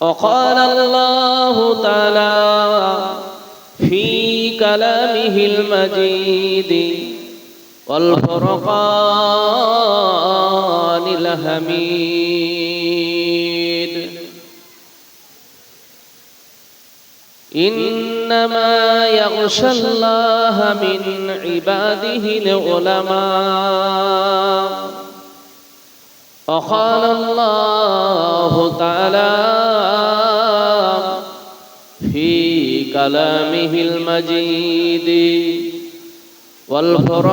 وقال الله تعالى في كلامه المجيد والفرقان الحميد إنما يغشى الله من عباده العلماء وقال الله تعالى في كلامه المجيد والفرقان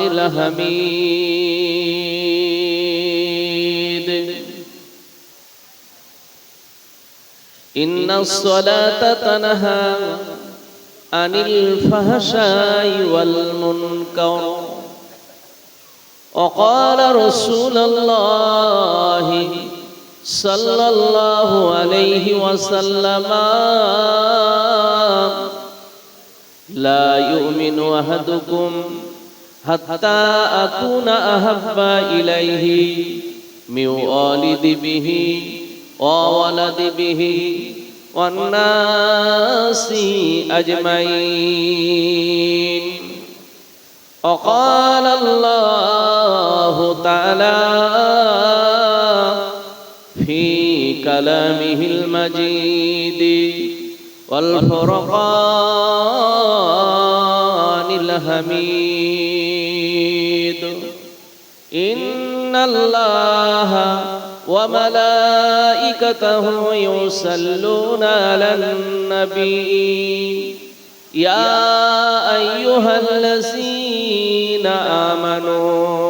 الحميد. إن الصلاة تنهى عن الفحشاء والمنكر. وقال رسول الله صلى الله عليه وسلم لا يؤمن أحدكم حتى أكون أحب إليه من والد به وولد به والناس أجمعين. وقال الله تعالى في كلامه المجيد والفرقان الحميد. إن الله وملائكته يصلون على النبي. يا أيها الذين آمنوا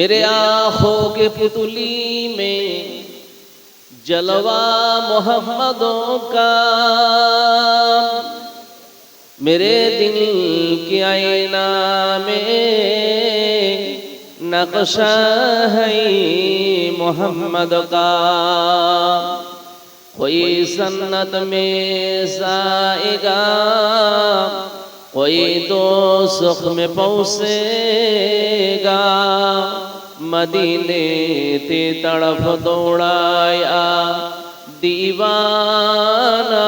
मेरे आंखों के पुतली में जलवा मोहम्मदों का मेरे दिल के आईना में नक्शा है मोहम्मद का कोई सन्नत में जाएगा कोई तो सुख में पहुँचेगा मदीने ते तड़फ दौड़ाया दीवाना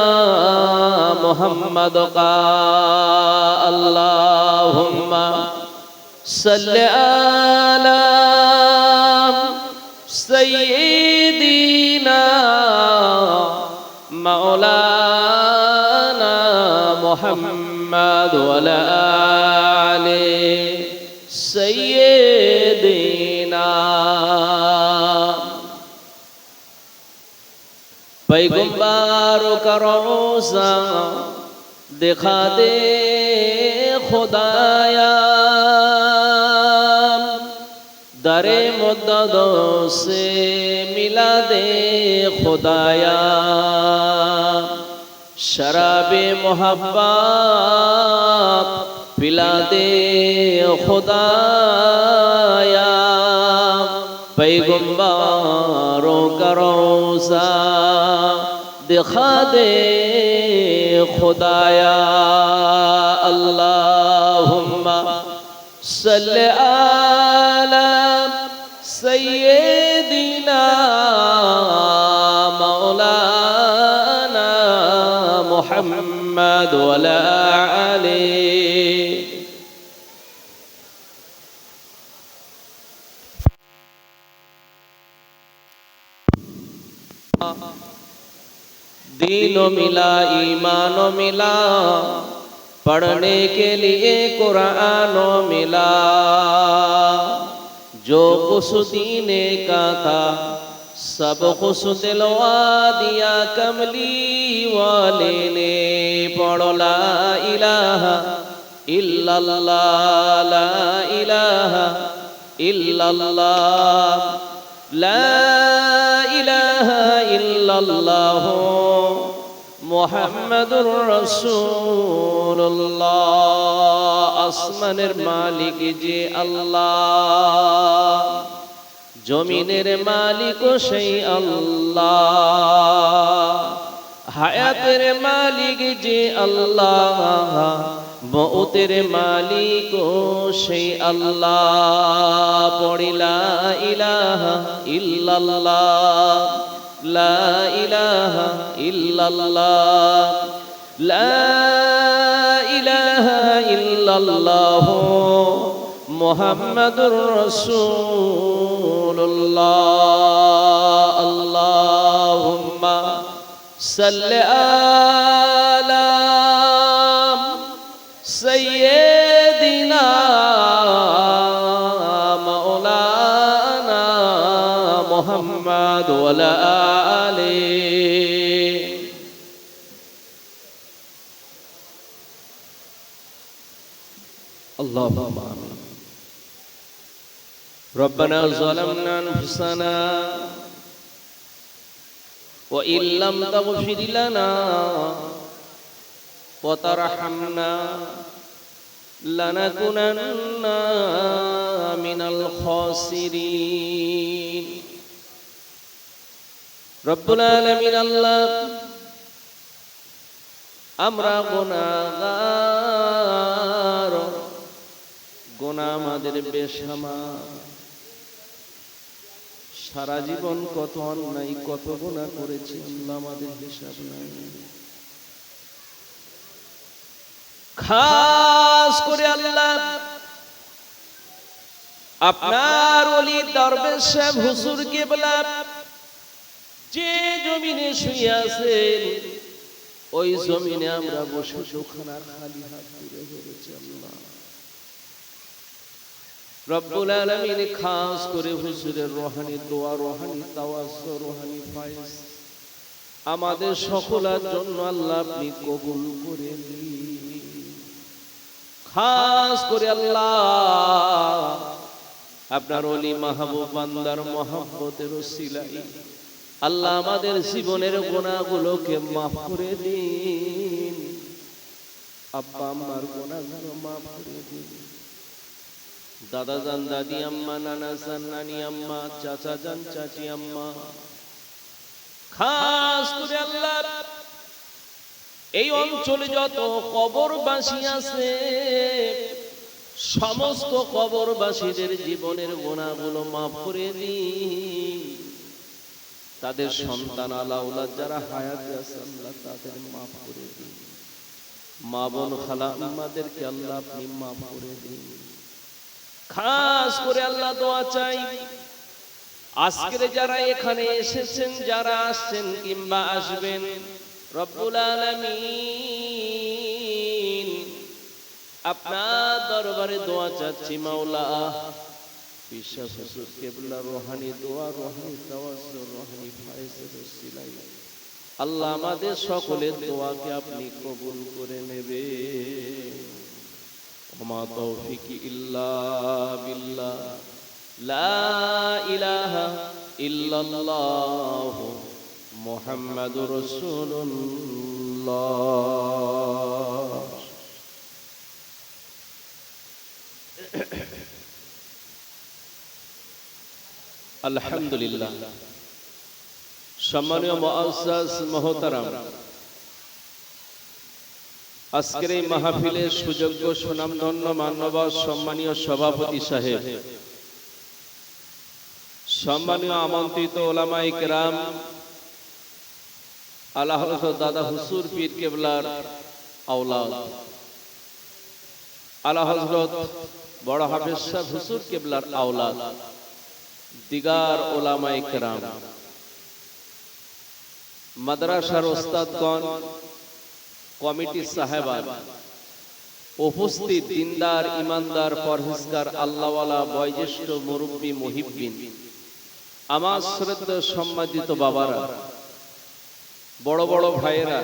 मोहम्मद का अल्लाहुम्मा सल्ली अला सय्यिदिना मौलाना मोहम्मद محمد ولا آل سيدنا پیغمبر کا روزہ دکھا دے خدایا در مددوں سے ملا دے خدایا शराब मोहब्बत पिला दे खुदाया पैगंबरों का रोजा दिखा दे खुदाया अल्लाहुम्मा सल्ली मुहम्मद वला आले दीन मिला, ईमान मिला, पढ़ने के लिए कुरान मिला। जो कुछ दीने का था सबको सुदिलवा दिया कमली वाले ने पढ़ोला इलाहा इल्लल्लाह ला इलाहा इल्लल्लाह ला इलाहा इल्लल्लाह মোহাম্মদুর রসুল্লাহ আসমানের মালিক যে আল্লাহ জমিনের মালিকও সেই আল্লাহ। হায়াতের মালিক যে আল্লাহ মৌতের মালিক সেই আল্লাহ। পড়িলা ইলাহা ইল্লাল্লাহ, লা ইলাহা ইল্লাল্লাহ, লা ইলাহা ইল্লাল্লাহ। محمد رسول الله. اللهم صل على سيدنا مولانا محمد وعلى آله. اللهم ربنا ظلمنا أنفسنا وإن لم تغفر لنا وترحمنا لنكونن من الخاسرين رب العالمين الله আমরা গুনাহগার গুনাহ আমাদের বেশামা সারা জীবন কত অন্যায়, কত গুনাহ করেছি আল্লাহ আমাদের হিসাব নাই। খাস করে আল্লাহ, আপনার ওলি দরবেশ সাহেব, হুজুর কেবলা, যে জমিনে শুয়ে আছেন, ওই জমিনে আমরা বসে সুখানা খালি হাত তুলে ধরেছি আল্লাহ। রব্বুল আলামিন খাস করে হুজুরের রোহানি দোয়া, রোহানি তাওয়াজ রোহানি ফায়েজ। আমাদের সকলের জন্য আল্লাহ আপনি কবুল করে খাস করে আল্লাহ আপনার অলি মাহবুব, বান্দার মহাব্বতের সিলাই আল্লাহ আমাদের জীবনের গোনাগুলোকে মাফ করে দিন। আব্বা আম্মার গোনাগুলো মাফ করে দিন। দাদা জান, দাদি আম্মা, নানা জান, নানি আম্মা, চাচা জান, চাচি আম্মা। খাস করে আল্লাহ, এই অঞ্চলে যত কবরবাসী আছে, সমস্ত কবরবাসীদের জীবনের গোনাগুলো মাফ করে দিন। তাদের সন্তান আলাউলা যারা হায়াতে আছে, আল্লাহ তাদের মাফ করে দিন। মা বোন, খালা আমাদেরকে আল্লাহ আপনি মাফ করে দিন। খাস করে আল্লাহ দোয়া চাই। আজকের যারা এখানে এসেছেন, যারা আসছেন কিংবা আসবেন, রব্বুল আলামিন, আপনার দরবারে দোয়া চাচ্ছি, মাওলা। পিসা হুজুর কেবলা রোহানি, দোয়া রোহানি তাওয়াজ্জুর রোহানি ফায়েজের ওসিলাই আল্লাহ আমাদের সকলের দোয়াকে আপনি কবুল করে নেবে ওমা তৌফিকি ইল্লা বিল্লাহ লা ইলাহা ইল্লাল্লাহ মুহাম্মাদুর রাসূলুল্লাহ আলহামদুলিল্লাহ সম্মানীয় মুআজ্জাজ মহতারাম আজকের এই মাহফিলের সুযোগ্য সুনামধন্য মান্যবর সম্মানীয় সভাপতি সাহেব, সম্মানীয় আমন্ত্রিত ওলামাই কেরাম, আল্লাহ দাদা হুসুর পীর কেবলার আওলাদ, আল্লাহ হযরত বড় হাফেজ সাহেব হুসুর কেবলার আওলাদ, দিগার ওলামাই কেরাম, মাদ্রাসার ওস্তাদগণ কমিটির সাহেবান উপস্থিত দিনদার, ইমানদার, পরহেজগার, আল্লাহওয়ালা, বয়োজ্যেষ্ঠ মুরব্বী মহিবিন আমার শ্রদ্ধা সম্মানিত বাবারা, বড় বড় ভাইয়েরা,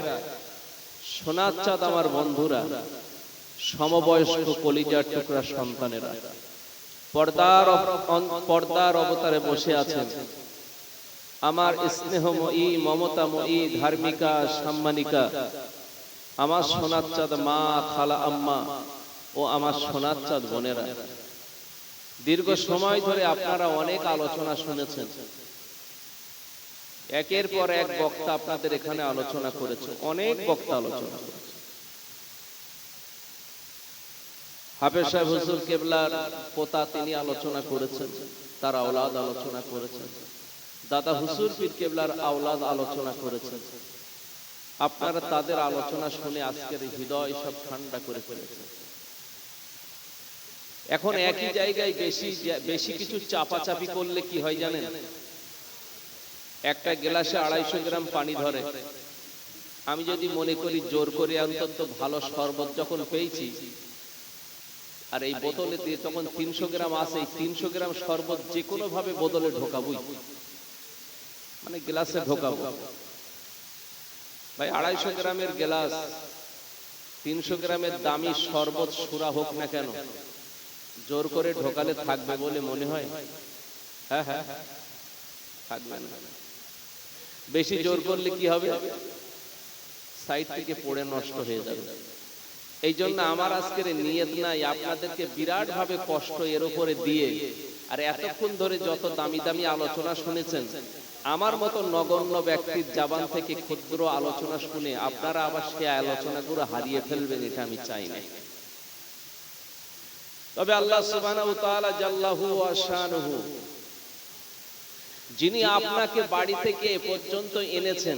সোনার চাঁদ আমার বন্ধুরা, সমবয়স্ক কলিজার টুকরা সন্তানেরা, পর্দার পর্দার অবতারে বসে আছেন। আমার স্নেহময়ী, মমতাময়ী, ধার্মিকা, সম্মানিকা আমার সোনার চাঁদ মা খালা আম্মা ও আমার সোনার চাঁদ বোনেরা। দীর্ঘ সময় ধরে আপনারা অনেক আলোচনা শুনেছেন। একের পর এক বক্তা আপনাদের এখানে আলোচনা করেছে। অনেক বক্তা আলোচনা হাফেজ সাহেব হুজুর কেবলার পোতা তিনি আলোচনা করেছেন, তার আওলাদ আলোচনা করেছেন, দাদা হুসুর পীর কেবলার আওলাদ আলোচনা করেছেন। আপনারা তাদের আলোচনা শুনে আজকের হৃদয় সব ঠান্ডা করে ফেলেছে। এখন একই জায়গায় বেশি বেশি কিছু চাপাচাপি করলে কি হয় জানেন? একটা গ্লাসে আড়াইশো গ্রাম পানি ধরে। আমি যদি মনে করি জোর করে অন্তত ভালো শরবত যখন পেয়েছি আর এই বোতলে দিয়ে তখন তিনশো গ্রাম আছে এই তিনশো গ্রাম শরবত যে কোনো ভাবে বোতলে ঢোকাবই। মানে গ্লাসে ঢোকাবো। ভাই আড়াইশো গ্রামের গ্লাস তিনশো গ্রামের দামি শরবত সুরা হোক না কেন জোর করে ঢোকালে থাকবে বলে মনে হয়। হ্যাঁ হ্যাঁ থাকবে না। বেশি জোর করলে কি হবে? সাইড থেকে পড়ে নষ্ট হয়ে যাবে। এই জন্য আমার আজকের নিয়ত নাই আপনাদেরকে বিরাট ভাবে কষ্ট এর উপরে দিয়ে আর এতক্ষণ ধরে যত দামি দামি আলোচনা শুনেছেন আমার মতো নগণ্য ব্যক্তির জাবান থেকে ক্ষুদ্র আলোচনা শুনে আপনারা আবার সে আলোচনাগুলো হারিয়ে ফেলবেন, এটা আমি চাই না। তবে আল্লাহ সুবহানাহু যিনি আপনাকে বাড়ি থেকে পর্যন্ত এনেছেন,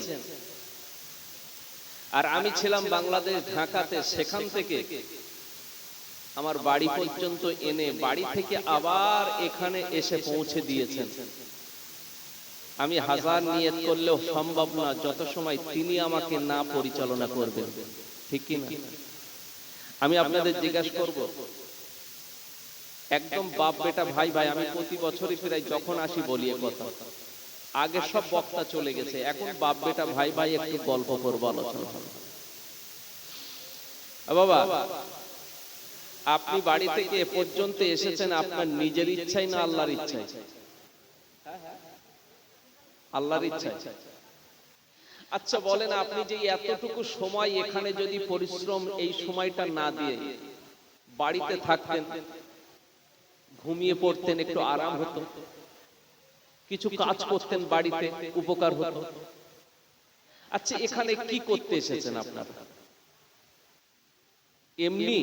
আর আমি ছিলাম বাংলাদেশ ঢাকাতে, সেখান থেকে আমার বাড়ি পর্যন্ত এনে বাড়ি থেকে আবার এখানে এসে পৌঁছে দিয়েছেন। আমি হাজার নিয়ত করলেও সম্ভব না যত সময় তিনি আমাকে না পরিচালনা করবেন। ঠিক কি না? আমি আপনাদের জিজ্ঞাসা করব একদম বাপ বেটা ভাই ভাই আমি প্রতি বছরই প্রায় যখন আসি বলি কথা। আগে সব বক্তা চলে গেছে এখন বাপ বেটা ভাই ভাই একটু গল্প করব আলোচনা বাবা আপনি বাড়ি থেকে এ পর্যন্ত এসেছেন আপনার নিজের ইচ্ছাই না আল্লাহর ইচ্ছাই আল্লাহর ইচ্ছাই আচ্ছা বলেন আপনি যে এতটুকু সময় এখানে যদি পরিশ্রম এই সময়টা না দিয়ে বাড়িতে থাকতেন ঘুমিয়ে পড়তেন একটু আরাম হতো। কিছু কাজ করতেন বাড়িতে উপকার হতো। আচ্ছা এখানে কি করতে এসেছেন আপনারা? এমনি?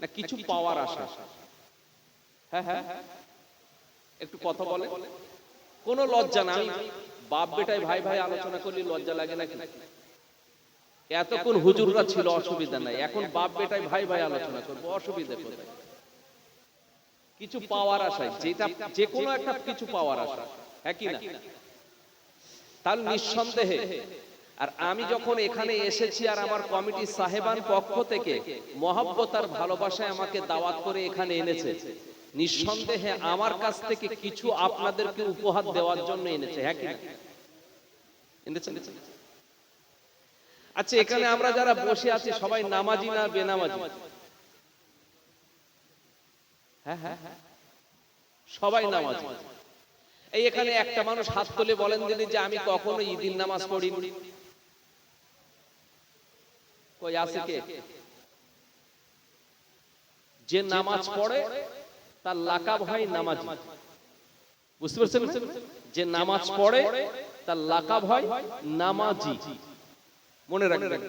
না কিছু পাওয়ার আশা। হ্যাঁ হ্যাঁ। একটু কথা বলে কোনো লজ্জা না। বাপ বেটায় ভাই ভাই আলোচনা করলে লজ্জা লাগে নাকি? এতক্ষণ হুজুররা ছিল, অসুবিধা নাই। এখন বাপ বেটায় ভাই ভাই আলোচনা করব, অসুবিধা কোথায়? কিছু পাওয়ার আশায়, যেটা যে কোনো একটা কিছু পাওয়ার আশা হ্যাঁ না? তাহলে নিঃসন্দেহে, আর আমি যখন এখানে এসেছি আর আমার কমিটি সাহেবান পক্ষ থেকে, মহব্বত আর ভালোবাসায় আমাকে দাওয়াত করে এখানে এনেছে। নিঃসন্দেহে আমার কাছ থেকে কিছু আপনাদেরকে উপহার দেওয়ার জন্য এনেছে হ্যাঁ কি এনেছে? আচ্ছা এখানে আমরা যারা বসে আছি সবাই নামাজি না বেনামাজি? হ্যাঁ হ্যাঁ হ্যাঁ। সবাই নামাজি। এই এখানে একটা মানুষ হাত তুলে বলেন দিলি যে আমি কখনো ঈদিন নামাজ পড়িনি। কই আছে কে? যে নামাজ পড়ে তার লাকাব হয় নামাজি। বুঝতে পারছেন? যে নামাজ পড়ে তার লাকাব হয় নামাজি। মনে রাখবেন।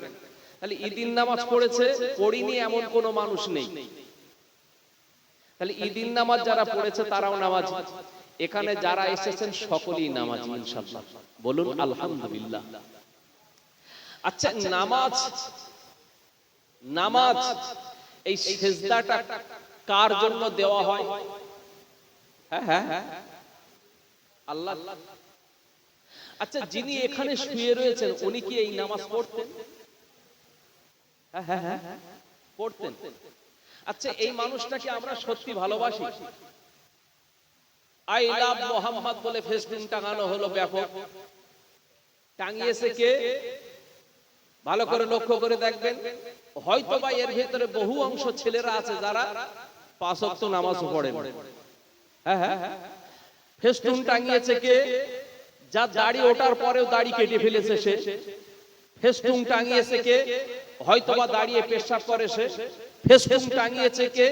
তাহলে ঈদিন নামাজ পড়েছে পড়িনি এমন কোনো মানুষ নেই। তাহলে ঈদিন নামাজ যারা পড়েছে তারাও নামাজ। এখানে যারা এসেছেন সকলেই নামাজ ইনশাআল্লাহ। বলুন আলহামদুলিল্লাহ। আচ্ছা নামাজ নামাজ এই সেজদাটা কার জন্য দেওয়া হয়? হ্যাঁ হ্যাঁ হ্যাঁ। আল্লাহ। আচ্ছা যিনি এখানে শুয়ে রয়েছেন উনি কি এই নামাজ পড়তেন? হ্যাঁ হ্যাঁ হ্যাঁ পড়তেন। আচ্ছা এই মানুষটাকে আমরা সত্যি ভালোবাসি। আই লাভ মোহাম্মদ বলে ফেসবুক টাঙানো হলো ব্যাপক। টাঙিয়েছে কে? ভালো করে লক্ষ্য করে দেখবেন। হয়তো বা এর ভেতরে বহু অংশ ছেলেরা আছে যারা পাঁচ ওয়াক্ত নামাজও পড়ে হ্যাঁ হ্যাঁ। হ্যাঁ ফেস্টুন টাঙিয়েছে কে? যার দাড়ি ওঠার পরেও দাড়ি কেটে ফেলেছে সে। ফেস্টুন টাঙিয়েছে কে? দাঁড়িয়ে পেশাব করে সে। ফেস্টুন টাঙিয়েছে কে?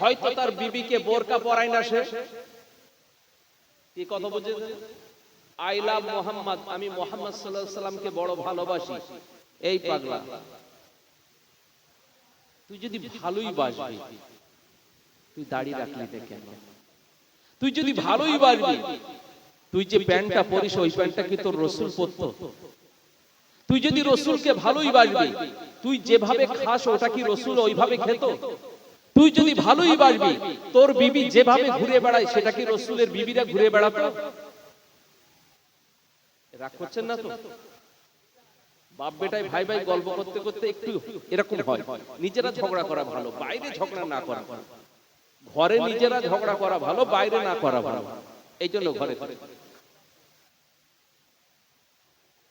হয়তো তার বিবিকে বোরকা পরায় না সে। কি কথা বুঝেছে আই লাভ মোহাম্মদ আমি মোহাম্মদ সাল্লাল্লাহু সাল্লামকে বড় ভালোবাসি। এই পাগলা। তুই যদি ভালোই বাসবি। তুই দাড়ি রাখলি না কেন তুই যদি ভালোই বাসবি তুই যে প্যান্টটা পরিস ওই প্যান্টটা কি তোর রসুল পরতো? তুই যদি রসুলকে ভালোই বাসবি তুই যেভাবে খাস ওটা কি রসুল ওইভাবে খেত। তুই যদি ভালোই বাসবি তোর বিবি যেভাবে ঘুরে বেড়ায় সেটা কি রসুলের বিবিরা ঘুরে বেড়াতো। রাগ করছেন না তো? বাপ বেটাই ভাই ভাই গল্প করতে করতে একটু এরকম হয়। নিজেরা ঝগড়া করা ভালো বাইরে ঝগড়া না করা। ভালো। ঘরে নিজেরা ঝগড়া করা ভালো, বাইরে না করা ভালো। এই জন্য ঘরে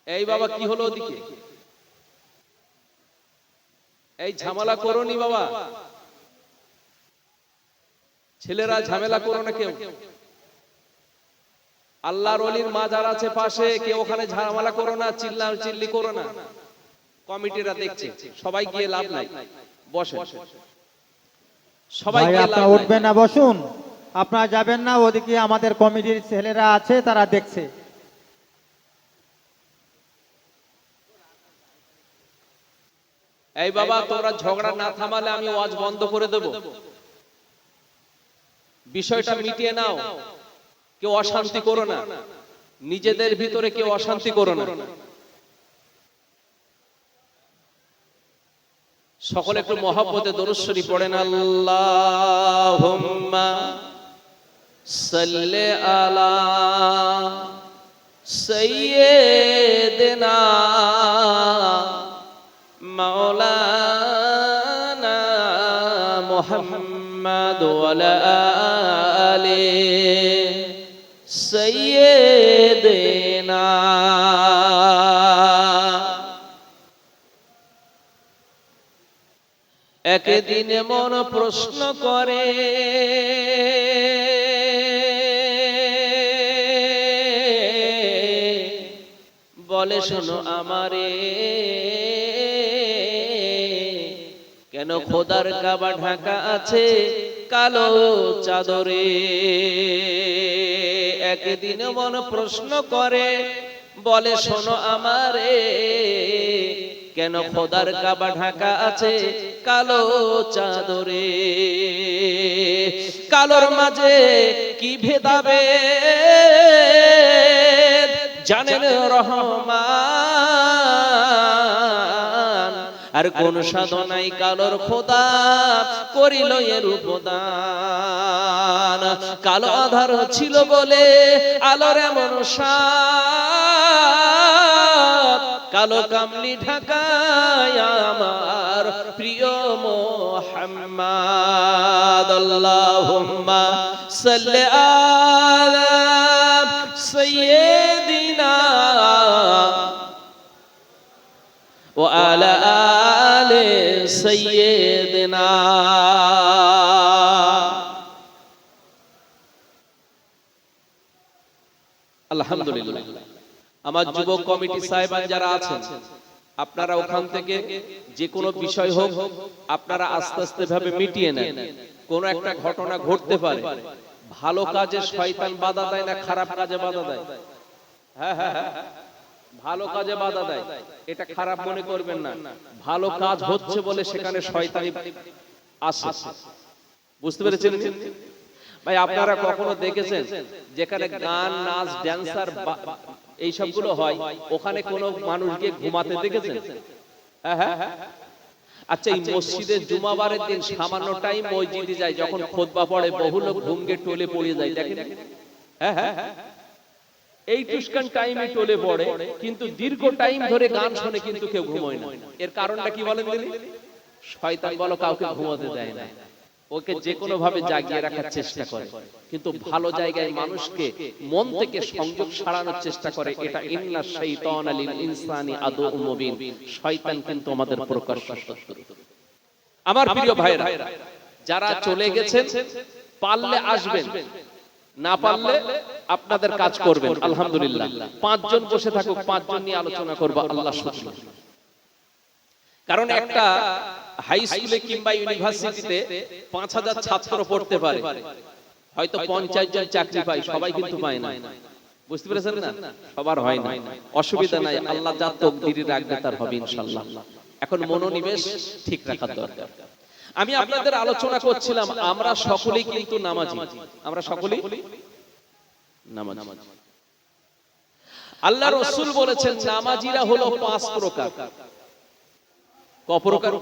এই বাবা, কি হলো ওদিকে? এই ঝামেলা করোনি বাবা। ছেলেরা ঝামেলা করো না কেউ। আল্লাহর অলির মাজার আছে পাশে, কেউ ওখানে ঝামেলা করো না চিল্লা চিল্লি করো না। কমিটিরা দেখছে, সবাই গিয়ে লাভ নাই। বসে সবাই আপনারা উঠবেন না বসুন। আপনারা যাবেন না ওদিকে আমাদের কমিটির ছেলেরা আছে তারা দেখছে। এই বাবা তোমরা ঝগড়া না থামালে আমি ওয়াজ বন্ধ করে দেব। বিষয়টা মিটিয়ে নাও। কেউ অশান্তি করো না। নিজেদের ভিতরে কেউ অশান্তি করো না। সকলে একটু মহব্বতে দরুশ্বরী পড়েন। আল্লাহ সাল্লে আলা সৈয়দনা মাওলানা মোহাম্মদ ওয়ালা আলে সৈয়দনা একদিন মন প্রশ্ন করে, বলে, শোনো আমারে, কেন খোদার কাবা ঢাকা আছে কালো চাদরে? একদিন মন প্রশ্ন করে, বলে, শোনো আমারে কেন খোদার কাবা ঢাকা আছে? কালো চাদরে। কালোর মাঝে কি ভেদাবে জানেন রহমান আর কোন সাধনাই কালোর খোদা করিল এরূপ উপদান কালো আধার ছিল বলে আলোর এমন কালো কামলি ঢাকায় আমার প্রিয় মোহাম্মদ, আল্লাহুম্মা সাল্লি আলা সাইয়্যিদিনা। ওয়া سيدنا আলহামদুলিল্লাহ আমার যুবক কমিটি সাহেবান যারা আছেন আপনারা ওখান থেকে যে কোনো বিষয় হোক আপনারা আস্তে আস্তে ভাবে মিটিয়ে নেন কোন একটা ঘটনা ঘটতে পারে ভালো কাজে শয়তান বাধা দেয় না খারাপ কাজে বাধা দেয় হ্যাঁ হ্যাঁ হ্যাঁ ভালো কাজে বাধা দেয়। এটা খারাপ মনে করবেন না। ভালো কাজ হচ্ছে বলে সেখানে শয়তানি আসে বুঝতে পেরেছেন? ভাই আপনারা কখনো দেখেছেন যেখানে গান নাচ ড্যান্সার এই সবগুলো হয়। ওখানে কোনো মানুষ গিয়ে ঘুমাতে দেখেছেন? হ্যাঁ হ্যাঁ? হ্যাঁ। আচ্ছা এই মসজিদে জুমাবারের দিন সামান্য টাইম মসজিদে যায় যখন খোদবা পড়ে বহু লোক ঘুমকে টলে পড়ে যায় দেখেন? হ্যাঁ? হ্যাঁ হ্যাঁ? এই টুসকান টাইমে টলে পড়ে কিন্তু দীর্ঘ টাইম ধরে গান শুনে কিন্তু কেউ ঘুমোয় না। এর কারণটা কি বলেন দিদি? শয়তান বলো কাউকে ঘুমোতে দেয় না। ওকে যে কোনো ভাবে জাগিয়ে রাখার চেষ্টা করে। কিন্তু ভালো জায়গায় মানুষকে মন থেকে সংযোগ সারানোর চেষ্টা করে। এটা ইন্না শাইতান আলিল ইনসানি আদু মুবিন। শয়তান কিন্তু আমাদের প্রকাশ্য শত্রু আমার প্রিয় ভাইরা যারা চলে গেছেন পারলে আসবেন। না পারলে আপনাদের কাজ করবেন, আলহামদুলিল্লাহ। পাঁচজন বসে থাকুক, পাঁচজন নিয়ে আলোচনা করব, আল্লাহ কারণ একটা হাই স্কুলে কিংবা ইউনিভার্সিটিতে পাঁচ হাজার ছাত্র পড়তে পারে। হয়তো পঞ্চাশ জন চাকরি পায়, সবাই কিন্তু পায় না। বুঝতে পেরেছেন না? সবার হয় না। অসুবিধা নাই, আল্লাহ যা তকদিরি রাখবে তার হবে ইনশাল্লাহ এখন মনোনিবেশ ঠিক রাখার দরকার। আমি আপনাদের আলোচনা করছিলাম আমরা সকলেই কিন্তু নামাজি। আমরা সকলেই নামাজি। আল্লাহ রসুল বলেছেন নামাজিরা হলো পাঁচ প্রকার। ক প্রকার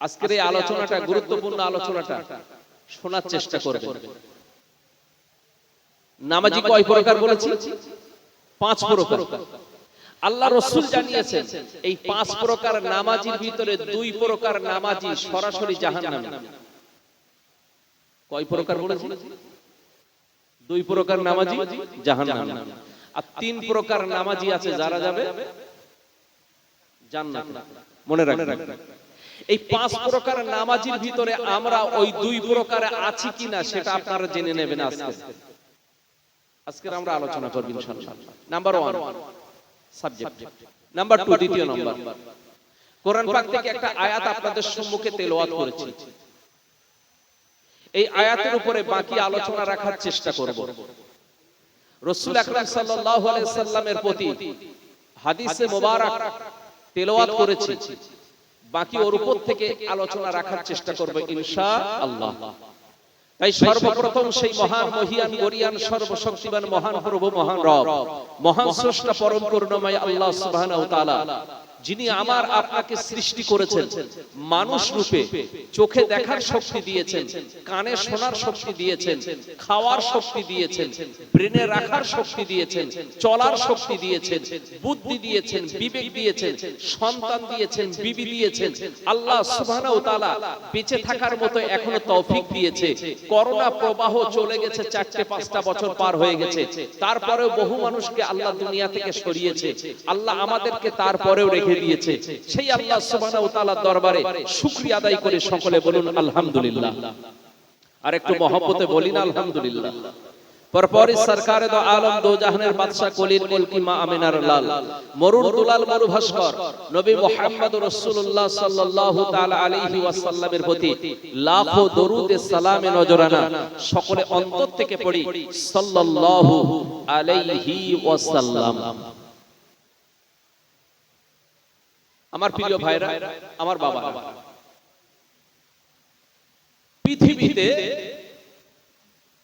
আজকের এই আলোচনাটা গুরুত্বপূর্ণ আলোচনাটা শোনার চেষ্টা করবেন। নামাজি কয় প্রকার বলেছি? পাঁচ প্রকার। আল্লাহ রসুল জানিয়েছেন এই পাঁচ প্রকার নামাজির ভিতরে দুই প্রকার নামাজি সরাসরি জাহান কয় প্রকার বলেছি? দুই প্রকার নামাজি জাহান আর তিন প্রকার নামাজি আছে যারা যাবে জান্নাত। মনে রাখবেন। এই পাঁচ প্রকার নামাজির ভিতরে আমরা ওই দুই প্রকারে আছি কিনা সেটা আপনারা জেনে নেবেন আজকে। আজকে। আমরা আলোচনা করব ইনশাআল্লাহ। নাম্বার 1 সাবজেক্ট নাম্বার 2 দ্বিতীয় নাম্বার কোরআন পাক থেকে একটা আয়াত আপনাদের সম্মুখে তেলাওয়াত করেছি। এই আয়াতের উপরে বাকি আলোচনা রাখার চেষ্টা করব। রসুল আকরাম সাল্লাল্লাহু আলাইহি সাল্লামের প্রতি হাদিসে মোবারক তেলাওয়াত করেছি। বাকি ওর উপর থেকে আলোচনা রাখার চেষ্টা করব ইনশাআল্লাহ। তাই সর্বপ্রথম সেই মহান মহিয়ান, গরিয়ান, সর্বশক্তিমান, মহান, প্রভু, মহান রব, মহান স্রষ্টা, পরম করুণাময় আল্লাহ সুবহানাহু তাআলা। যিনি আমার আপনাকে সৃষ্টি করেছেন মানুষ রূপে চোখে দেখার শক্তি দিয়েছেন কানে শোনার শক্তি দিয়েছেন খাওয়ার শক্তি দিয়েছেন ব্রেনে রাখার শক্তি দিয়েছেন চলার শক্তি দিয়েছেন বুদ্ধি দিয়েছেন বিবেক দিয়েছেন সন্তান দিয়েছেন বিবি দিয়েছেন। আল্লাহ সুবহানাহু ওয়া তাআলা বেঁচে থাকার মতো এখনও তৌফিক দিয়েছে। করোনা প্রবাহ চলে গেছে চারটে পাঁচটা বছর পার হয়ে গেছে। তারপরেও বহু মানুষকে আল্লাহ দুনিয়া থেকে সরিয়েছে আল্লাহ আমাদেরকে তারপরেও রেখে দিয়েছে। সেই আল্লাহ সুবহানাহু তাআলার দরবারে শুকরিয়া আদায় করে সকলে বলুন, আলহামদুলিল্লাহ। আর একটু মহব্বতে বলি না, আলহামদুলিল্লাহ। পরপরই সরকারে দো আলম দো জাহানের বাদশা কলির মুলকি মা আমিনার লাল, মরুর দুলাল মরু ভাস্কর, নবী মুহাম্মদ রাসূলুল্লাহ সাল্লাল্লাহু তাআলা আলাইহি ওয়াসাল্লামের প্রতি লাখো দরুদে সালামে নজরানা সকলে অন্তর থেকে পড়ি, সাল্লাল্লাহু আলাইহি ওয়াসাল্লাম। আমার প্রিয় ভাইরা আমার বাবা। পৃথিবীতে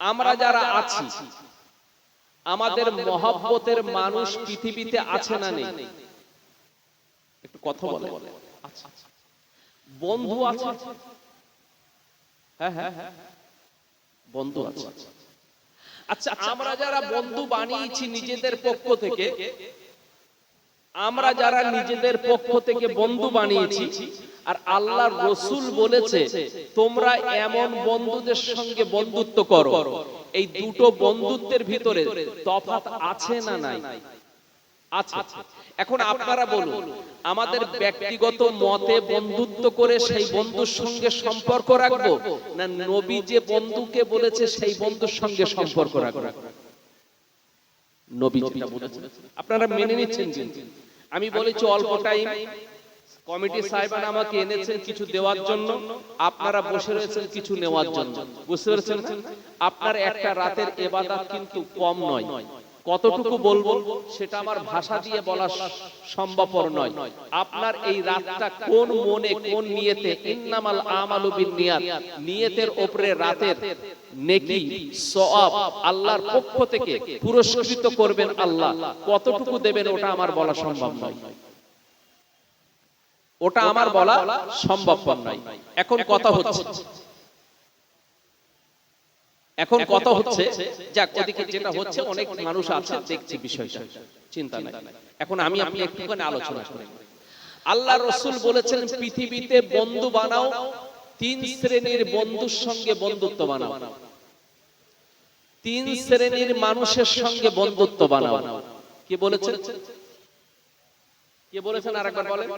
আমরা যারা আছি আমাদের মহব্বতের মানুষ পৃথিবীতে আছে না নেই। একটু কথা বলে আচ্ছা। বন্ধু আছে? হ্যাঁ হ্যাঁ হ্যাঁ। বন্ধু আছে। আচ্ছা আমরা যারা বন্ধু বানিয়েছি নিজেদের পক্ষ থেকে আমরা যারা নিজেদের পক্ষ থেকে বন্ধু বানিয়েছি, আর আল্লাহ রসুল বলেছে, তোমরা এমন বন্ধুদের সঙ্গে বন্ধুত্ব করো। এই দুটো বন্ধুত্বের ভিতরে তফাৎ আছে না নাই? এখন আপনারা বলুন, আমাদের ব্যক্তিগত মতে বন্ধুত্ব করে সেই বন্ধুর সঙ্গে সম্পর্ক রাখব, না নবী যে বন্ধুকে বলেছে সেই বন্ধুর সঙ্গে সম্পর্ক রাখব? নবী আপনারা মেনে নিচ্ছেন আমি বলেছি অল্প টাইম কমিটি সাহেবান আমাকে এনেছেন কিছু দেওয়ার জন্য। আপনারা বসে রয়েছেন কিছু নেওয়ার জন্য। বুঝতে পেরেছেন? আপনার একটা রাতের এবাদত কিন্তু কম নয়। কতটুকু বলব? সেটা আমার ভাষা দিয়ে বলা সম্ভবপর নয়। আপনার এই রাতটা কোন মনে কোন নিয়তে? ইন্নামাল আমালু বিন্নিয়াত নিয়তের উপরে রাতের নেকি সওয়াব আল্লাহর পক্ষ থেকে পুরস্কৃত করবেন আল্লাহ। কতটুকু দেবেন ওটা আমার বলা সম্ভব নয়। ওটা আমার বলা সম্ভবপর নয়। এখন কথা হচ্ছে। এখন কথা হচ্ছে যাক ওদিকে যেটা হচ্ছে অনেক মানুষ আছে দেখছে বিষয়টা। চিন্তা নাই। এখন আমি আপনি একটুখানি আলোচনা করি। আল্লাহ রসুল বলেছেন পৃথিবীতে বন্ধু বানাও তিন শ্রেণির বন্ধুর সঙ্গে বন্ধুত্ব বানাও। তিন শ্রেণির মানুষের সঙ্গে বন্ধুত্ব বানাও। কি বলেছেন? কে বলেছেন? আর একবার বলেন।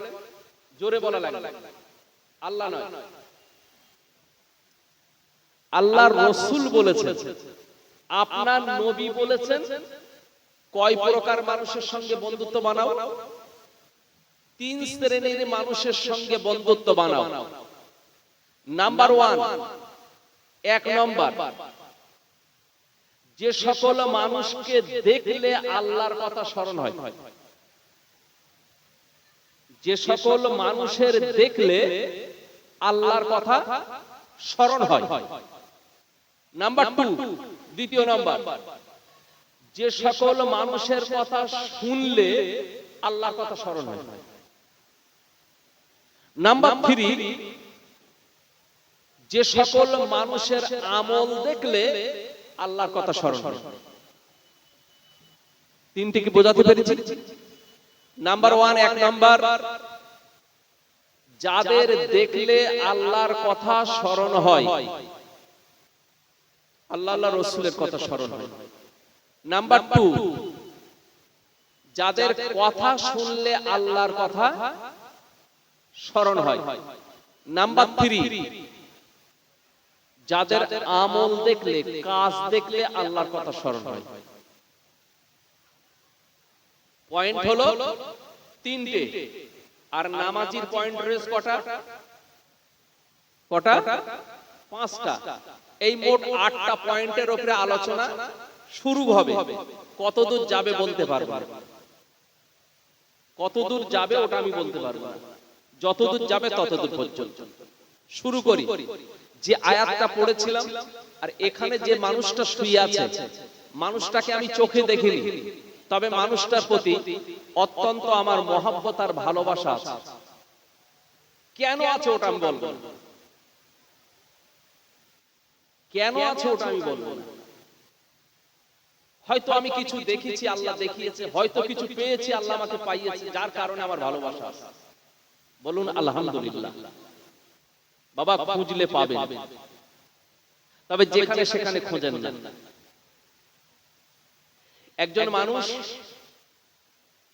জোরে বলা লাগে আল্লাহ নয়। আল্লাহ রসুল বলেছেন। আপনার নবী বলেছেন কয় প্রকার মানুষের সঙ্গে বন্ধুত্ব বানাও? তিন শ্রেণির মানুষের সঙ্গে বন্ধুত্ব বানাও। নাম্বার ওয়ান এক নম্বর। যে সকল মানুষকে দেখলে আল্লাহর কথা স্মরণ হয়। যে সকল মানুষের দেখলে আল্লাহর কথা স্মরণ হয়। নাম্বার টু দ্বিতীয় নাম্বার যে সকল মানুষের কথা শুনলে আল্লাহর কথা স্মরণ হয়। নাম্বার থ্রি যে সকল মানুষের আমল দেখলে আল্লাহর কথা স্মরণ হয়। তিনটি কি বোঝাতে পেরেছি? নাম্বার ওয়ান এক নাম্বার যাদের দেখলে আল্লাহর কথা স্মরণ হয়। আল্লাহ আল্লাহ রসুলের কথা স্মরণ হয়। নাম্বার টু যাদের কথা শুনলে আল্লাহর কথা স্মরণ হয়। নাম্বার থ্রি যাদের আমল দেখলে কাজ দেখলে আল্লাহর কথা স্মরণ হয়। পয়েন্ট হলো তিনটে। আর নামাজির পয়েন্ট রয়েছে কটা? কটা? পাঁচটা। এই মোট আটটা পয়েন্টের উপরে আলোচনা শুরু হবে। কতদূর যাবে বলতে পারব? কতদূর যাবে ওটা আমি বলতে পারব যতদূর যাবে ততদূর পর্যন্ত। শুরু করি। যে আয়াতটা পড়েছিলাম, আর এখানে যে মানুষটা শুয়ে আছে, মানুষটাকে আমি চোখে দেখিনি, তবে মানুষটার প্রতি অত্যন্ত আমার মহাব্বত আর ভালোবাসা আছে। কেন আছে ওটা আমি বলব। কেন আছে ওটা আমি বলব না। হয়তো আমি কিছু দেখেছি আল্লাহ দেখিয়েছে হয়তো কিছু পেয়েছি আল্লাহ আমাকে পাইয়েছে যার কারণে আমার ভালোবাসা বলুন আলহামদুলিল্লাহ। বাবা খুঁজলে পাবেন। তবে যেখানে সেখানে খোঁজেন না। একজন মানুষ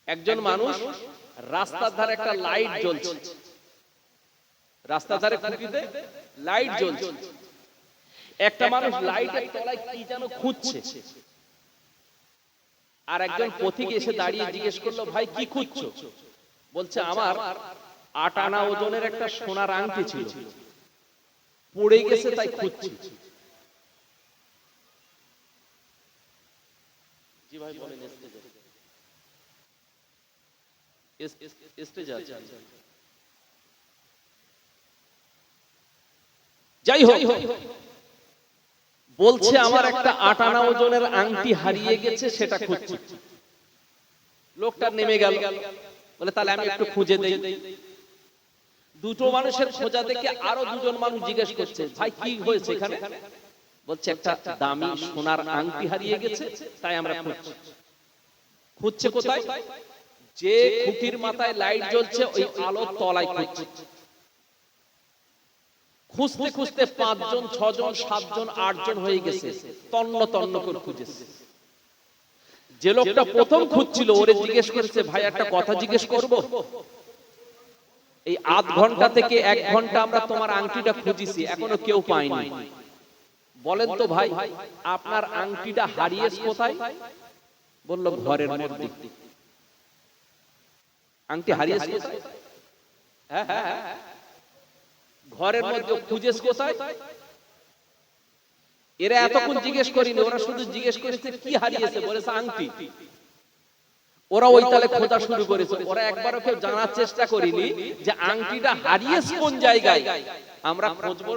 একজন মানুষ রাস্তার ধারে একটা লাইট জ্বলছে। রাস্তার ধারে খুঁটিতে লাইট জ্বলছে। একটা মানুষ লাইটের তলায় কি যেন খুঁজছে। আর একজন পথিক এসে দাঁড়িয়ে জিজ্ঞেস করল ভাই কি খুঁজছো? বলছে আমার আট আনা ওজনের একটা সোনার আংটি ছিল। পড়ে গেছে তাই খুঁজছি। জি ভাই বলেন স্টেজে। যাই হোক। বলছে আমার একটা আট আনা ওজনের আংটি হারিয়ে গেছে সেটা খুঁজছি। লোকটা নেমে গেল। বলে তাহলে আমি একটু খুঁজে দেই। দুটো মানুষের খোঁজা দেখে আরও দুজন মানুষ জিজ্ঞেস করছে ভাই কি হয়েছে এখানে? বলছে একটা দামি সোনার আংটি হারিয়ে গেছে তাই আমরা খুঁজছি। খুঁজছে। কোথায়? যে খুঁটির মাথায় লাইট জ্বলছে ওই আলোর তলায় খুঁজছে। খুঁজতে খুঁজতে পাঁচজন ছজন সাতজন আটজন হয়ে গেছে। তন্ন তন্ন করে খুঁজেছে। যে লোকটা প্রথম খুঁজছিল ওরে জিজ্ঞেস করেছে ভাই একটা কথা জিজ্ঞেস করব? এই আধ ঘণ্টা থেকে এক ঘণ্টা আমরা তোমার আংটিটা খুঁজিছি এখনও কেউ পাইনি বলেন তো ভাই আপনার আংটিটা হারিয়েছে কোথায়? বলল ঘরের মধ্যে। আংটি হারিয়েছে কোথায়? হ্যাঁ হ্যাঁ হ্যাঁ। ঘরের মধ্যে খুঁজেছ কোথায়? এরা এতক্ষণ জিজ্ঞেস করিনি ওরা শুধু জিজ্ঞেস করেছে কি হারিয়েছে? বলেছে আংটি। ওরা ওই তালে খোঁজা শুরু করেছে। ওরা একবারও কেউ জানার চেষ্টা করিনি যে আংটিটা হারিয়েছে কোন জায়গায়? আমরা খুঁজবো?